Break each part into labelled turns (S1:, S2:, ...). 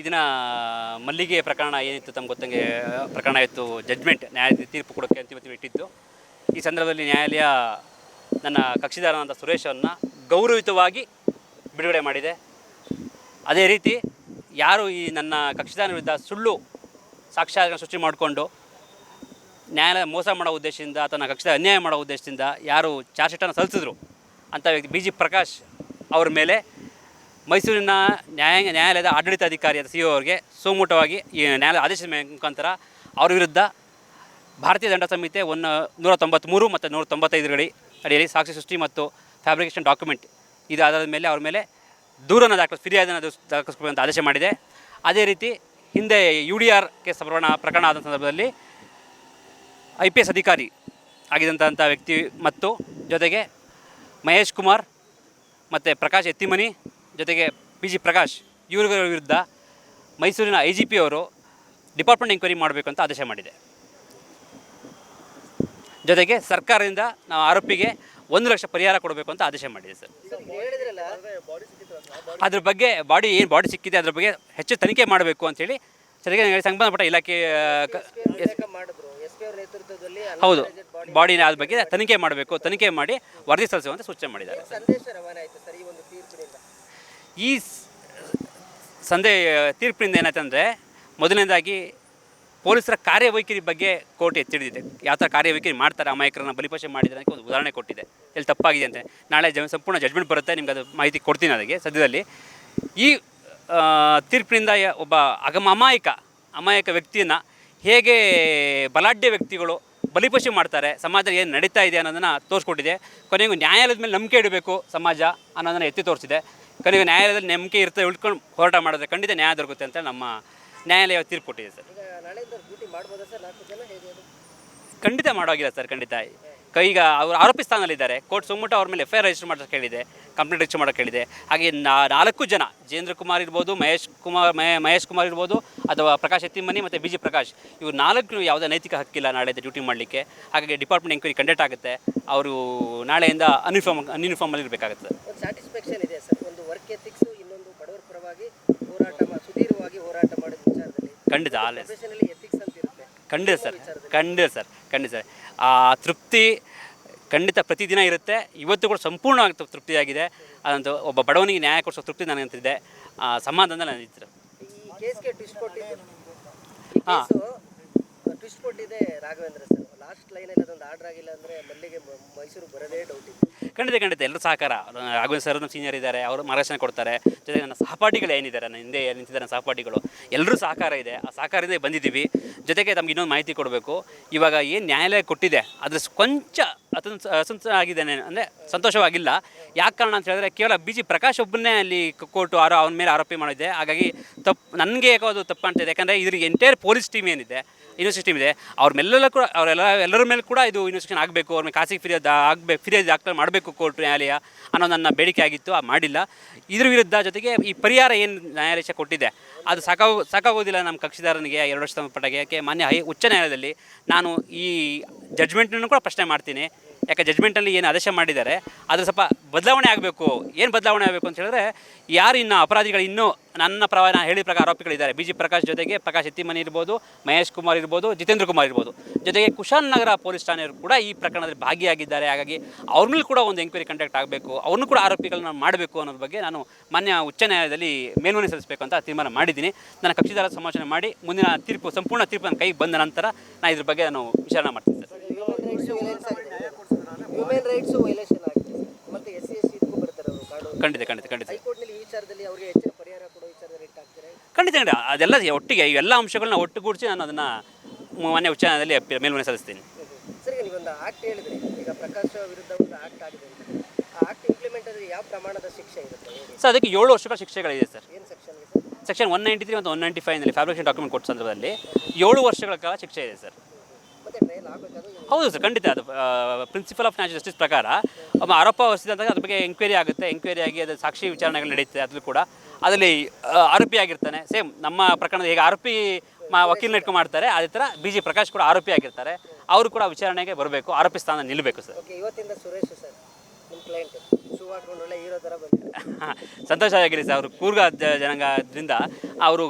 S1: ಇದನ್ನ ಮಲ್ಲಿಗೆ ಪ್ರಕರಣ ಏನಿತ್ತು ತಮ್ಗೆ ಗೊತ್ತಂಗೆ, ಪ್ರಕರಣ ಇತ್ತು ಜಡ್ಜ್ಮೆಂಟ್ ನ್ಯಾಯಾಲಯ ತೀರ್ಪು ಕೊಡೋಕ್ಕೆ ಅಂತಿಮ ಇಟ್ಟಿದ್ದು. ಈ ಸಂದರ್ಭದಲ್ಲಿ ನ್ಯಾಯಾಲಯ ನನ್ನ ಕಕ್ಷಿದಾರನಾದ ಸುರೇಶವನ್ನು ಗೌರವಿತವಾಗಿ ಬಿಡುಗಡೆ ಮಾಡಿದೆ. ಅದೇ ರೀತಿ ಯಾರು ಈ ನನ್ನ ಕಕ್ಷಿದಾರನ ವಿರುದ್ಧ ಸುಳ್ಳು ಸಾಕ್ಷ್ಯಾಧಾರ ಸೃಷ್ಟಿ ಮಾಡಿಕೊಂಡು ನ್ಯಾಯಾಲಯ ಮೋಸ ಮಾಡೋ ಉದ್ದೇಶದಿಂದ ಅಥವಾ ನನ್ನ ಕಕ್ಷಿದ ಅನ್ಯಾಯ ಮಾಡೋ ಉದ್ದೇಶದಿಂದ ಯಾರು ಚಾರ್ಜ್ ಶೀಟನ್ನು ಸಲ್ಲಿಸಿದ್ರು ಅಂತ ವ್ಯಕ್ತಿ ಬಿ ಜಿ ಪ್ರಕಾಶ್ ಅವ್ರ ಮೇಲೆ ಮೈಸೂರಿನ ನ್ಯಾಯ ನ್ಯಾಯಾಲಯದ ಆಡಳಿತಾಧಿಕಾರಿಯಾದ ಸಿ ಒ ಅವರಿಗೆ ಸೋಮುಟವಾಗಿ ಈ ನ್ಯಾಯಾಲಯ ಆದೇಶದ ಮುಖಾಂತರ ಅವರ ವಿರುದ್ಧ ಭಾರತೀಯ ದಂಡ ಸಂಹಿತೆ ಒಂದು ನೂರ ತೊಂಬತ್ತ್ಮೂರು ಮತ್ತು ನೂರ ತೊಂಬತ್ತೈದರಡಿ ಅಡಿಯಲ್ಲಿ ಸಾಕ್ಷಿ ಸೃಷ್ಟಿ ಮತ್ತು ಫ್ಯಾಬ್ರಿಕೇಷನ್ ಡಾಕ್ಯುಮೆಂಟ್ ಇದು ಇದಾದ ಮೇಲೆ ಅವ್ರ ಮೇಲೆ ದೂರನ್ನು ದಾಖಲಿಸಿ ಫಿರ್ಯಾದನ್ನು ದಾಖಲಿಸ್ಕೊಬೇಕಂತ ಆದೇಶ ಮಾಡಿದೆ. ಅದೇ ರೀತಿ ಹಿಂದೆ ಯು ಡಿ ಆರ್ ಕೇಸ್ ಪ್ರಕರಣ ಪ್ರಕರಣ ಆದ ಸಂದರ್ಭದಲ್ಲಿ ಐ ಪಿ ಎಸ್ ಅಧಿಕಾರಿ ಆಗಿದಂಥ ವ್ಯಕ್ತಿ ಮತ್ತು ಜೊತೆಗೆ ಮಹೇಶ್ ಕುಮಾರ್ ಮತ್ತು ಪ್ರಕಾಶ್ ಎತ್ತಿಮನಿ ಜೊತೆಗೆ ಪಿ ಜಿ ಪ್ರಕಾಶ್ ಇವರುಗಳ ವಿರುದ್ಧ ಮೈಸೂರಿನ ಐ ಜಿ ಪಿ ಅವರು ಡಿಪಾರ್ಟ್ಮೆಂಟ್ ಎಂಕ್ವೈರಿ ಮಾಡಬೇಕು ಅಂತ ಆದೇಶ ಮಾಡಿದೆ. ಜೊತೆಗೆ ಸರ್ಕಾರದಿಂದ ನಾವು ಆರೋಪಿಗೆ ಒಂದು ಲಕ್ಷ ಪರಿಹಾರ ಕೊಡಬೇಕು ಅಂತ ಆದೇಶ ಮಾಡಿದೆ ಸರ್. ಅದ್ರ ಬಗ್ಗೆ ಬಾಡಿ ಏನು ಬಾಡಿ ಸಿಕ್ಕಿದೆ ಅದ್ರ ಬಗ್ಗೆ ಹೆಚ್ಚು ತನಿಖೆ ಮಾಡಬೇಕು ಅಂತೇಳಿ ಸರಿಯಾಗಿ ಸಂಬಂಧಪಟ್ಟ ಇಲಾಖೆ ಹೌದು. ಬಾಡಿನ ಅದ್ರ ಬಗ್ಗೆ ತನಿಖೆ ಮಾಡಬೇಕು, ತನಿಖೆ ಮಾಡಿ ವರದಿ ಸಲ್ಲಿಸುವಂತ ಸೂಚನೆ ಮಾಡಿದ್ದಾರೆ
S2: ಸಂದೇಶ ರವಾನೆ ಆಯ್ತು ಸರ್ ಈ
S1: ಸಂದೇ, ತೀರ್ಪಿನಿಂದ ಏನಾಯ್ತು ಅಂದರೆ ಮೊದಲನೇದಾಗಿ ಪೊಲೀಸರ ಕಾರ್ಯವೈಖರಿ ಬಗ್ಗೆ ಕೋರ್ಟ್ ಎತ್ತಿಡಿದಿದೆ ಯಾವ ಥರ ಕಾರ್ಯವೈಖರಿ ಮಾಡ್ತಾರೆ ಅಮಾಯಕರನ್ನು ಬಲಿಪಶೆ ಮಾಡಿದ್ದಾರೆ ಅದಕ್ಕೆ ಒಂದು ಉದಾಹರಣೆ ಕೊಟ್ಟಿದೆ. ಎಲ್ಲಿ ತಪ್ಪಾಗಿದೆ ಅಂತ. ನಾಳೆ ಜ, ಸಂಪೂರ್ಣ ಜಜ್ಮೆಂಟ್ ಬರುತ್ತೆ, ನಿಮ್ಗೆ ಅದು ಮಾಹಿತಿ ಕೊಡ್ತೀನಿ ಅದಕ್ಕೆ ಸದ್ಯದಲ್ಲಿ. ಈ ತೀರ್ಪಿನಿಂದ ಒಬ್ಬ ಅಗಮ, ಅಮಾಯಕ ಅಮಾಯಕ ವ್ಯಕ್ತಿಯನ್ನು ಹೇಗೆ ಬಲಾಢ್ಯ ವ್ಯಕ್ತಿಗಳು ಬಲಿಪಶು ಮಾಡ್ತಾರೆ ಸಮಾಜ ಏನು ನಡೀತಾ ಇದೆ ಅನ್ನೋದನ್ನು ತೋರಿಸ್ಕೊಟ್ಟಿದೆ. ಕೊನೆಗೂ ನ್ಯಾಯಾಲಯದ ಮೇಲೆ ನಂಬಿಕೆ ಇಡಬೇಕು, ಸಮಾಜ ಅನ್ನೋದನ್ನು ಎತ್ತಿ ತೋರಿಸಿದೆ. ಕೊನೆಗೂ ನ್ಯಾಯಾಲಯದಲ್ಲಿ ನಂಬಿಕೆ ಇರ್ತದೆ ಉಳ್ಕೊಂಡು ಹೋರಾಟ ಮಾಡಿದ್ರೆ ಖಂಡಿತ ನ್ಯಾಯ ದೊರಕುತ್ತೆ ಅಂತ ನಮ್ಮ ನ್ಯಾಯಾಲಯ ತೀರ್ಪು ಕೊಟ್ಟಿದೆ ಸರ್? ಖಂಡಿತ ಮಾಡೋಗಿಲ್ಲ ಸರ್ ಖಂಡಿತ. ಕೈಗ ಈಗ ಅವರು ಆರೋಪಿ ಸ್ಥಾನದಲ್ಲಿದ್ದಾರೆ. ಕೋರ್ಟ್ ಸುಮ್ಮಟ ಅವ್ರ ಮೇಲೆ ಎಫ್ ಐ ಆರ್ ರಿಜಿಸ್ಟರ್ ಮಾಡೋಕ್ಕೆ ಹೇಳಿದೆ ಕಂಪ್ಲೇಂಟ್ ರಿಜಿಸ್ಟರ್ ಮಾಡೋಕ್ಕೆ ಹೇಳಿದೆ. ಹಾಗೆ ನಾ- ನಾಲ್ಕು ಜನ ಜೇಂದ್ರ ಕುಮಾರ್ ಇರ್ಬೋದು ಮಹೇಶ್ ಕುಮಾರ್ ಮಹೇಶ್ ಕುಮಾರ್ ಇರ್ಬೋದು ಅಥವಾ ಪ್ರಕಾಶ್ ಎತ್ತಿಮನಿ ಮತ್ತು ಬಿ ಜಿ ಪ್ರಕಾಶ್ ಇವ್ರು ನಾಲ್ಕು ಯಾವುದೇ ನೈತಿಕ ಹಕ್ಕಿಲ್ಲ ನಾಳೆ ಡ್ಯೂಟಿ ಮಾಡಲಿಕ್ಕೆ. ಹಾಗಾಗಿ ಡಿಪಾರ್ಟ್ಮೆಂಟ್ ಎಂಕ್ವೈರಿ ಕಂಡಕ್ಟ್ ಆಗುತ್ತೆ. ಅವರು ನಾಳೆಯಿಂದ ಅನ್ಯೂನಿಫಾರ್ಮ್ ಅನ್ಯೂನಿಫಾರ್ಮಲ್ಲಿ ಇರಬೇಕಾಗುತ್ತೆ
S2: ಎಥಿಕ್ಸ್ ಇನ್ನೊಂದು ಬಡವರ ಪರವಾಗಿ ಹೋರಾಟ ಸುದೀರ್ಘವಾಗಿ ಹೋರಾಟ ಮಾಡಿದ ವಿಚಾರದಲ್ಲಿ.
S1: ಖಂಡಿತ ಆಲೆ
S2: ಎಥಿಕ್ಸ್ ಅಂತ ಇರುತ್ತೆ.
S1: ಖಂಡಿತ ಸರ್ ಖಂಡಿತ ಸರ್ ಖಂಡಿತ ಸರ್. ಆ ತೃಪ್ತಿ ಖಂಡಿತ ಪ್ರತಿದಿನ ಇರುತ್ತೆ. ಇವತ್ತು ಕೂಡ ಸಂಪೂರ್ಣವಾಗಿ ತೃಪ್ತಿಯಾಗಿದೆ. ಅದಂತೂ ಒಬ್ಬ ಬಡವನಿಗೆ ನ್ಯಾಯ ಕೊಡಿಸೋ ತೃಪ್ತಿ ನನಗಂತಿದೆ. ಆ ಸಮಾಧಾನದಲ್ಲಿ ನಾನು
S2: ಈ
S1: ಹಾ.
S2: ಟ್ವಿಸ್ಟ್ ಕೊಟ್ಟಿದೆ ರಾಘವೇಂದ್ರ ಸರ್. ಲಾಸ್ಟ್ ಲೈನಲ್ಲಿ ಅದೊಂದು ಆರ್ಡರ್ ಆಗಿಲ್ಲ ಅಂದ್ರೆ ಮಲ್ಲಿಗೆ ಮೈಸೂರು ಬರೋದೇ ಡೌಟ್ ಇತ್ತು.
S1: ಖಂಡಿತ ಖಂಡಿತ. ಎಲ್ಲರೂ ಸಹಕಾರ. ರಾಘವೇಂದ್ರ ಸರ್ ನಮ್ಮ ಸೀನಿಯರ್ ಇದ್ದಾರೆ. ಅವರು ಮಾರ್ಗದರ್ಶನ ಕೊಡ್ತಾರೆ. ಜೊತೆಗೆ ನನ್ನ ಸಹಪಾಠಿಗಳು ಏನಿದ್ದಾರೆ, ನನ್ನ ಹಿಂದೆ ನಿಂತಿದ್ದಾರೆ ನನ್ನ ಸಹಪಾಠಿಗಳು. ಎಲ್ಲರೂ ಸಹಕಾರ ಇದೆ. ಆ ಸಹಕಾರದಿಂದ ಬಂದಿದ್ದೀವಿ. ಜೊತೆಗೆ ನಮ್ಗೆ ಇನ್ನೊಂದು ಮಾಹಿತಿ ಕೊಡಬೇಕು. ಇವಾಗ ಏನು ನ್ಯಾಯಾಲಯ ಕೊಟ್ಟಿದೆ, ಅದ್ರ ಕೊಂಚ ಅಸಂತ ಆಗಿದ್ದೇನೆ ಅಂದರೆ ಸಂತೋಷವಾಗಿಲ್ಲ. ಯಾಕೆ ಕಾರಣ ಅಂತ ಹೇಳಿದ್ರೆ ಕೇವಲ ಬಿ ಜಿ ಪ್ರಕಾಶ್ ಒಬ್ಬನೇ ಅಲ್ಲಿ ಕೋರ್ಟು ಆರೋ, ಅವನ ಮೇಲೆ ಆರೋಪಿ ಮಾಡಿದೆ ಹಾಗಾಗಿ ತಪ್ಪು ನನಗೆ ಯಾಕೋ ಅದು ತಪ್ಪು ಕಾಣ್ತಿದೆ. ಯಾಕಂದರೆ ಇದ್ರಿಗೆ ಎಂಟೈರ್ ಪೊಲೀಸ್ ಟೀಮ್ ಏನಿದೆ. ಯೂನಿವರ್ಸಿಟಿ ಇದೆ. ಅವ್ರ ಕೂಡ ಅವರೆಲ್ಲ ಎಲ್ಲರ ಮೇಲೆ ಕೂಡ ಇದು ಇನ್ವೆಸ್ಟಿಗೇಷನ್ ಆಗಬೇಕು. ಅವ್ರ ಮೇಲೆ ಖಾಸಗಿ ಫಿರ್ಯಾದ ಆಗಬೇಕು ಫಿರ್ಯಾದಿ ಆಗ್ತಾ ಮಾಡಬೇಕು ಕೋರ್ಟ್ ನ್ಯಾಯಾಲಯ ಅನ್ನೋ ನನ್ನ ಬೇಡಿಕೆ ಆಗಿತ್ತು. ಆ ಮಾಡಿಲ್ಲ. ಇದ್ರ ವಿರುದ್ಧ ಜೊತೆಗೆ ಈ ಪರಿಹಾರ ಏನು ನ್ಯಾಯಾಲಯ ಕೊಟ್ಟಿದೆ? ಅದು ಸಾಕಾಗೋ ಸಾಕಾಗೋದಿಲ್ಲ ನಮ್ಮ ಕಕ್ಷಿದಾರನಿಗೆ ಎರಡು ವರ್ಷ ಪಟ್ಟಗೆ ಯಾಕೆ? ಮಾನ್ಯ ಹೈ ಉಚ್ಚ ನ್ಯಾಯಾಲಯದಲ್ಲಿ ನಾನು ಈ ಜಡ್ಜ್ಮೆಂಟನ್ನು ಕೂಡ ಪ್ರಶ್ನೆ ಮಾಡ್ತೀನಿ. ಯಾಕೆ ಜಜ್ಮೆಂಟಲ್ಲಿ ಏನು ಆದೇಶ ಮಾಡಿದ್ದಾರೆ ಅದ್ರ ಸ್ವಲ್ಪ ಬದಲಾವಣೆ ಆಗಬೇಕು. ಏನು ಬದಲಾವಣೆ ಆಗಬೇಕು ಅಂತ ಹೇಳಿದ್ರೆ, ಯಾರು ಇನ್ನು ಅಪರಾಧಿಗಳು ಇನ್ನೂ ನನ್ನ ಪ್ರಕಾರ ನಾನು ಹೇಳಿದ ಪ್ರಕಾರ ಆರೋಪಿಗಳಿದ್ದಾರೆ. ಬಿ ಜಿ ಪ್ರಕಾಶ್ ಜೊತೆಗೆ ಪ್ರಕಾಶ್ ಎತ್ತಿಮನಿ ಇರ್ಬೋದು, ಮಹೇಶ್ ಕುಮಾರ್ ಇರ್ಬೋದು, ಜಿತೇಂದ್ರ ಕುಮಾರ್ ಇರ್ಬೋದು. ಜೊತೆಗೆ ಕುಶಾಲ್ ನಗರ ಪೊಲೀಸ್ ಠಾಣೆಯವರು ಕೂಡ ಈ ಪ್ರಕರಣದಲ್ಲಿ ಭಾಗಿಯಾಗಿದ್ದಾರೆ. ಹಾಗಾಗಿ ಅವ್ರ ಮೇಲೆ ಕೂಡ ಒಂದು ಎಂಕ್ವೈರಿ ಕಂಡಕ್ಟ್ ಆಗಬೇಕು. ಅವ್ರನ್ನೂ ಕೂಡ ಆರೋಪಿಗಳನ್ನ ಮಾಡಬೇಕು ಅನ್ನೋದ್ರ ಬಗ್ಗೆ ನಾನು ಮಾನ್ಯ ಉಚ್ಚ ನ್ಯಾಯಾಲಯದಲ್ಲಿ ಮೇಲ್ಮನವಿ ಸಲ್ಲಿಸಬೇಕು ಅಂತ ತೀರ್ಮಾನ ಮಾಡಿದ್ದೀನಿ. ನನ್ನ ಕಕ್ಷಿದಾರ ಸಮಾಲೋಚನೆ ಮಾಡಿ, ಮುಂದಿನ ತೀರ್ಪು, ಸಂಪೂರ್ಣ ತೀರ್ಪು ನನ್ನ ಕೈಗೆ ಬಂದ ನಂತರ ನಾನು ಇದ್ರ ಬಗ್ಗೆ ನಾನು ವಿಚಾರಣೆ ಮಾಡ್ತೀನಿ sir.
S2: Human rights violation rights ಮತ್ತೆ ಎಸ್ ಸಿ ಎಸ್ ಸಿ ಬರ್ತಾರೆ ಅವರು ಕಾಡು
S1: ಖಂಡಿತ ಖಂಡಿತ ಖಂಡಿತ.
S2: ಹೈಕೋರ್ಟ್ನಲ್ಲಿ ಈ ವಿಚಾರದಲ್ಲಿ ಅವರಿಗೆ ಹೆಚ್ಚಿನ ಪರಿಹಾರ ಕೊಡೋ ವಿಚಾರದಲ್ಲಿ ರಿಟ್ ಆಗ್ತಾರೆ
S1: ಖಂಡಿತ ಖಂಡಿತ. ಅದೆಲ್ಲ ಒಟ್ಟಿಗೆ ಇವೆಲ್ಲ ಅಂಶಗಳನ್ನ ಒಟ್ಟುಗೂಡಿಸಿ ನಾನು ಅದನ್ನು ಮೊನ್ನೆ ಉಚ್ಚಾರದಲ್ಲಿ ನ್ಯಾಯಾಲಯದಲ್ಲಿ ಮೇಲ್ಮನೆ ಸಲ್ಲಿಸ್ತೀನಿ.
S2: ಸರ್ ಈಗ ನೀವೊಂದು ಆಕ್ಟ್ ಹೇಳಿದ್ರಿ. ಈಗ ಪ್ರಕಾಶ್ ವಿರುದ್ಧ ಒಂದು ಆಕ್ಟ್ ಆಗಿದೆ ಅಂತ. ಆ ಆಕ್ಟ್ ಇಂಪ್ಲಿಮೆಂಟ್ ಆದರೆ ಯಾವ ಪ್ರಮಾಣದ ಶಿಕ್ಷೆ ಇರುತ್ತೆ
S1: ಸರ್ ಅದಕ್ಕೆ ಏಳು ವರ್ಷಗಳ ಶಿಕ್ಷೆಗಳಿದೆ ಸರ್.
S2: ಏನು ಸೆಕ್ಷನ್ಗೆ sir?
S1: Section one ninety three ಮತ್ತು ಒನ್ ನೈಂಟಿ ಫೈವ್ನಲ್ಲಿ ಫ್ಯಾಬ್ರಿಕೇಷನ್ ಡಾಕ್ಯುಮೆಂಟ್ ಕೊಟ್ಟ ಸಂದರ್ಭದಲ್ಲಿ ಏಳು ವರ್ಷಗಳ ಕಾಲ ಶಿಕ್ಷೆ ಇದೆ ಸರ್. ಹೌದು ಸರ್, ಖಂಡಿತ ಅದು ಪ್ರಿನ್ಸಿಪಲ್ ಆಫ್ ನ್ಯಾಚುರಲ್ ಜಸ್ಟಿಸ್ ಪ್ರಕಾರ ಆರೋಪ ಹೊಸಿದಂದಾಗ ಅದ್ರ ಬಗ್ಗೆ ಎಂಕ್ವೈರಿ ಆಗುತ್ತೆ. ಎಂಕ್ವೈರಿ ಆಗಿ ಅದು ಸಾಕ್ಷಿ ವಿಚಾರಣೆಗಳು ನಡೆಯುತ್ತೆ ಅದ್ರಲ್ಲಿ ಕೂಡ. ಅದರಲ್ಲಿ ಆರೋಪಿ ಆಗಿರ್ತಾನೆ. ಸೇಮ್ ನಮ್ಮ ಪ್ರಕರಣದ ಹೇಗೆ ಆರೋಪಿ ಮಾ ವಕೀಲನ ಮಾಡ್ತಾರೆ, ಅದೇ ಥರ ಬಿ ಜಿ ಪ್ರಕಾಶ್ ಕೂಡ ಆರೋಪಿ ಆಗಿರ್ತಾರೆ. ಅವರು ಕೂಡ ವಿಚಾರಣೆಗೆ ಬರಬೇಕು, ಆರೋಪಿ ಸ್ಥಾನ ನಿಲ್ಲಬೇಕು ಸರ್.
S2: ಇವತ್ತಿಂದ ಸುರೇಶ್ ಸರ್. ನಿಮ್ಮ ಕ್ಲೈಂಟ್ ಶು ಹಾಕೊಂಡು ಒಳ್ಳೆ ಹೀರೋ ಥರ ಬಂದಿದೆ
S1: ಸಂತೋಷ ಆಗಿರಿ ಸರ್ ಅವರು ಕೂರ್ಗ ಜನಾಂಗ ಅವರು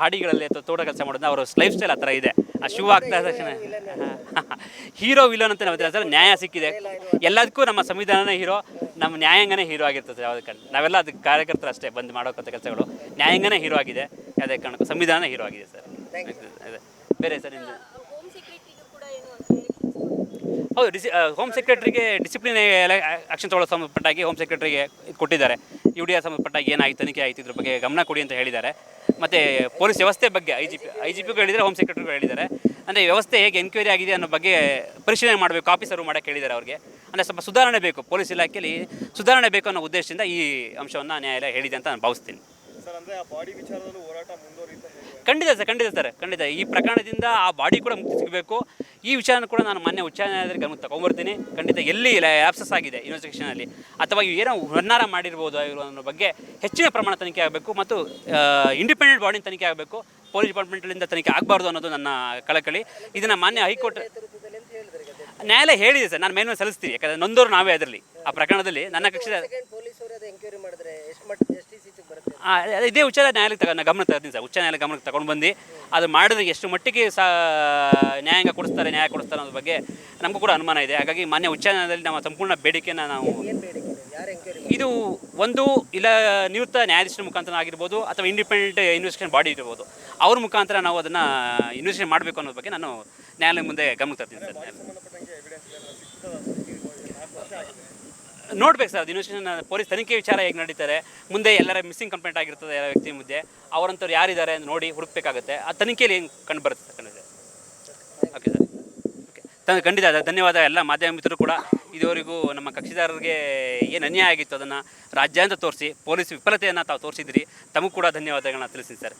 S1: ಹಾಡಿಗಳಲ್ಲಿ ಅಥವಾ ತೋಟ ಕೆಲಸ ಮಾಡೋದ್ರಿಂದ ಅವ್ರ ಲೈಫ್ ಸ್ಟೈಲ್ ಆ ಥರ ಇದೆ. ಆ ಶೂ ಆಗ್ತಾ ಇದ್ದ ತಕ್ಷಣ ಹೀರೋ ವಿಲನ್ ಅಂತ ನಾವು ಸರ್? ನ್ಯಾಯ ಸಿಕ್ಕಿದೆ. ಎಲ್ಲದಕ್ಕೂ ನಮ್ಮ ಸಂವಿಧಾನನೇ ಹೀರೋ ನಮ್ಮ ನ್ಯಾಯಾಂಗನೇ ಹೀರೋ ಆಗಿರ್ತದೆ ಯಾವುದೇ ಕಾರಣ ನಾವೆಲ್ಲ ಅದಕ್ಕೆ ಕಾರ್ಯಕರ್ತರು ಅಷ್ಟೇ ಬಂದು ಮಾಡೋಕ್ಕಂಥ ಕೆಲಸಗಳು. ನ್ಯಾಯಾಂಗನೇ ಹೀರೋ ಆಗಿದೆ. ಯಾವುದೇ ಕಾರಣಕ್ಕೂ ಸಂವಿಧಾನ ಹೀರೋ ಆಗಿದೆ ಸರ್. ಬೇರೆ ಸರ್ ನಿಮ್ಮದು
S3: ಹೋಮ್ ಸೆಕ್ರೆಟರಿಗೂ ಕೂಡ ಏನು ಡೈರೆಕ್ಷನ್ಸ್
S1: ಹೌದು, ಡಿಸಿ ಹೋಮ್ ಸೆಕ್ರೆಟರಿಗೆ ಡಿಸಿಪ್ಲಿನ್ ಆಕ್ಷನ್ ತೊಗೊಳ್ಳೋ ಸಂಬಂಧಪಟ್ಟಾಗಿ ಹೋಮ್ ಸೆಕ್ರೆಟರಿಗೆ ಕೊಟ್ಟಿದ್ದಾರೆ. ಯು ಡಿ ಎ ಸಂಬಂಧಪಟ್ಟಾಗಿ ಏನಾಯ್ತು ತನಿಖೆ ಆಯ್ತು ಇದ್ರ ಬಗ್ಗೆ ಗಮನ ಕೊಡಿ ಅಂತ ಹೇಳಿದ್ದಾರೆ. ಮತ್ತು ಪೊಲೀಸ್ ವ್ಯವಸ್ಥೆ ಬಗ್ಗೆ I G P I G ಪಿಗೂ ಹೇಳಿದರೆ ಹೋಮ್ ಸೆಕ್ರೆಟರಿಗೂ ಹೇಳಿದ್ದಾರೆ. ಅಂದರೆ ವ್ಯವಸ್ಥೆ ಹೇಗೆ ಎನ್ಕ್ವೈರಿ ಆಗಿದೆ ಅನ್ನೋ ಬಗ್ಗೆ ಪರಿಶೀಲನೆ ಮಾಡಬೇಕು ಆಫೀಸರು ಮಾಡಕ್ಕೆ ಹೇಳಿದ್ದಾರೆ ಅವ್ರಿಗೆ. ಅಂದರೆ ಸ್ವಲ್ಪ ಸುಧಾರಣೆ ಬೇಕು, ಪೊಲೀಸ್ ಇಲಾಖೆಯಲ್ಲಿ ಸುಧಾರಣೆ ಬೇಕು ಅನ್ನೋ ಉದ್ದೇಶದಿಂದ ಈ ಅಂಶವನ್ನು ನ್ಯಾಯಾಲಯ ಹೇಳಿದೆ ಅಂತ ನಾನು ಭಾವಿಸ್ತೀನಿ.
S4: ಸರ್ ಆ ಬಾಡಿ ವಿಚಾರದಲ್ಲೂ ಹೋರಾಟ ಮುಂದುವರಿಯುತ್ತಾ ಹೇಗೆ?
S1: ಖಂಡಿತ ಸರ್ ಖಂಡಿತ ಸರ್ ಖಂಡಿತ. ಈ ಪ್ರಕರಣದಿಂದ ಆ ಬಾಡಿ ಕೂಡ ಮುಕ್ತಿ ಸಿಗಬೇಕು. ಈ ವಿಚಾರನ ಕೂಡ ನಾನು ಮಾನ್ಯ ಉಚ್ಚ ನ್ಯಾಯಾಲಯದ ಗಮನ ತಗೊಂಡ್ಬರ್ತೀನಿ ಖಂಡಿತ ಎಲ್ಲಿ ಆಪ್ಸಸ್ ಆಗಿದೆ ಇನ್ವೆಸ್ಟಿಗೇಷನಲ್ಲಿ ಅಥವಾ ಏನೋ ಹೊನ್ನಾರ ಮಾಡಿರ್ಬೋದು ಅನ್ನೋ ಬಗ್ಗೆ ಹೆಚ್ಚಿನ ಪ್ರಮಾಣ ತನಿಖೆ ಆಗಬೇಕು ಮತ್ತು ಇಂಡಿಪೆಂಡೆಂಟ್ ಬಾಡಿ ತನಿಖೆ ಆಗಬೇಕು. ಪೊಲೀಸ್ ಡಿಪಾರ್ಟ್ಮೆಂಟ್ಲಿಂದ ತನಿಖೆ ಆಗಬಾರ್ದು ಅನ್ನೋದು ನನ್ನ ಕಳಕಳಿ. ಇದನ್ನು ಮಾನ್ಯ ಹೈಕೋರ್ಟ್ ನ್ಯಾಯಾಲಯ ಹೇಳಿದೆ ಸರ್ ನಾನು ಮೇಲ್ಮೇಲೆ ಸಲ್ಲಿಸ್ತೀನಿ. ಯಾಕಂದರೆ ನೊಂದವರು ನಾವೇ ಅದರಲ್ಲಿ ಆ ಪ್ರಕರಣದಲ್ಲಿ. ನನ್ನ ಕಕ್ಷದ
S2: ಸೆಕೆಂಡ್ ಪೊಲೀಸರು ಅದು ಎಂಕ್ವೈರಿ ಮಾಡಿದ್ರೆ ಎಷ್ಟು ಮಟ್ಟದ ಜಸ್ಟಿಸ್ ಈಚೆಗೆ ಬರುತ್ತೆ
S1: ಆ, ಇದೇ ಉಚ್ಚ ನ್ಯಾಯಾಲಯಕ್ಕೆ ತಗೊಂಡು ಗಮನ ತರ್ತೀನಿ ಸರ್. ಉಚ್ಚ ನ್ಯಾಯಾಲಯ ಗಮನಕ್ಕೆ ತಗೊಂಡು ಬಂದು ಅದು ಮಾಡಿದ್ರೆ ಎಷ್ಟು ಮಟ್ಟಿಗೆ ಸಹ ನ್ಯಾಯಾಂಗ ಕೊಡಿಸ್ತಾರೆ ನ್ಯಾಯ ಕೊಡಿಸ್ತಾರೆ ಅನ್ನೋದ್ರ ಬಗ್ಗೆ ನಮಗೂ ಕೂಡ ಅನುಮಾನ ಇದೆ. ಹಾಗಾಗಿ ಮಾನ್ಯ ಉಚ್ಚ ನ್ಯಾಯಾಲಯದಲ್ಲಿ ನಮ್ಮ ಸಂಪೂರ್ಣ ಬೇಡಿಕೆಯನ್ನು ನಾವು
S2: ಇದು
S1: ಒಂದು ಇಲ್ಲ ನಿವೃತ್ತ ನ್ಯಾಯಾಧೀಶರ ಮುಖಾಂತರ ಆಗಿರ್ಬೋದು ಅಥವಾ ಇಂಡಿಪೆಂಡೆಂಟ್ ಇನ್ವೆಸ್ಟಿಗೇಷನ್ ಬಾಡಿ ಇರ್ಬೋದು. ಅವ್ರ ಮುಖಾಂತರ ನಾವು ಅದನ್ನು ಇನ್ವೆಸ್ಟಿಗೇಷನ್ ಮಾಡಬೇಕು ಅನ್ನೋದ್ರ ಬಗ್ಗೆ ನಾನು ನ್ಯಾಯಾಲಯ ಮುಂದೆ ಗಮನ ತರ್ತೀನಿ ಸರ್. ನೋಡ್ಬೇಕು ಸರ್ ಅದು ಇನ್ವೆಸ್ಟಿಗೇಷನ್ ಪೊಲೀಸ್ ತನಿಖೆ ವಿಚಾರ ಹೇಗೆ ನಡೀತಾರೆ, ಮುಂದೆ ಎಲ್ಲರ ಮಿಸ್ಸಿಂಗ್ ಕಂಪ್ಲೇಂಟ್ ಆಗಿರ್ತದೆ ಎಲ್ಲ ವ್ಯಕ್ತಿ ಮುಂದೆ ಅವರಂಥವ್ರು ಯಾರಿದ್ದಾರೆ ಅಂತ ನೋಡಿ ಹುಡುಕ್ಬೇಕಾಗುತ್ತೆ. ಆ ತನಿಖೆಯಲ್ಲಿ ಹೆಂಗೆ ಕಂಡು ಬರುತ್ತೆ ಸರ್ ಓಕೆ ಸರ್. ಓಕೆ ತಂದು ಖಂಡಿತ ಅದ ಧನ್ಯವಾದ ಎಲ್ಲ ಮಾಧ್ಯಮ ಮಿತ್ರರು ಕೂಡ. ಇದುವರೆಗೂ ನಮ್ಮ ಕಕ್ಷಿದಾರರಿಗೆ ಏನು ಅನ್ಯಾಯ ಆಗಿತ್ತು ಅದನ್ನು ರಾಜ್ಯಾಂತ ತೋರಿಸಿ, ಪೊಲೀಸ್ ವಿಫಲತೆಯನ್ನು ತಾವು ತೋರಿಸಿದ್ರಿ. ತಮಗೂ ಕೂಡ ಧನ್ಯವಾದಗಳನ್ನ ತಿಳಿಸ್ತೀನಿ ಸರ್.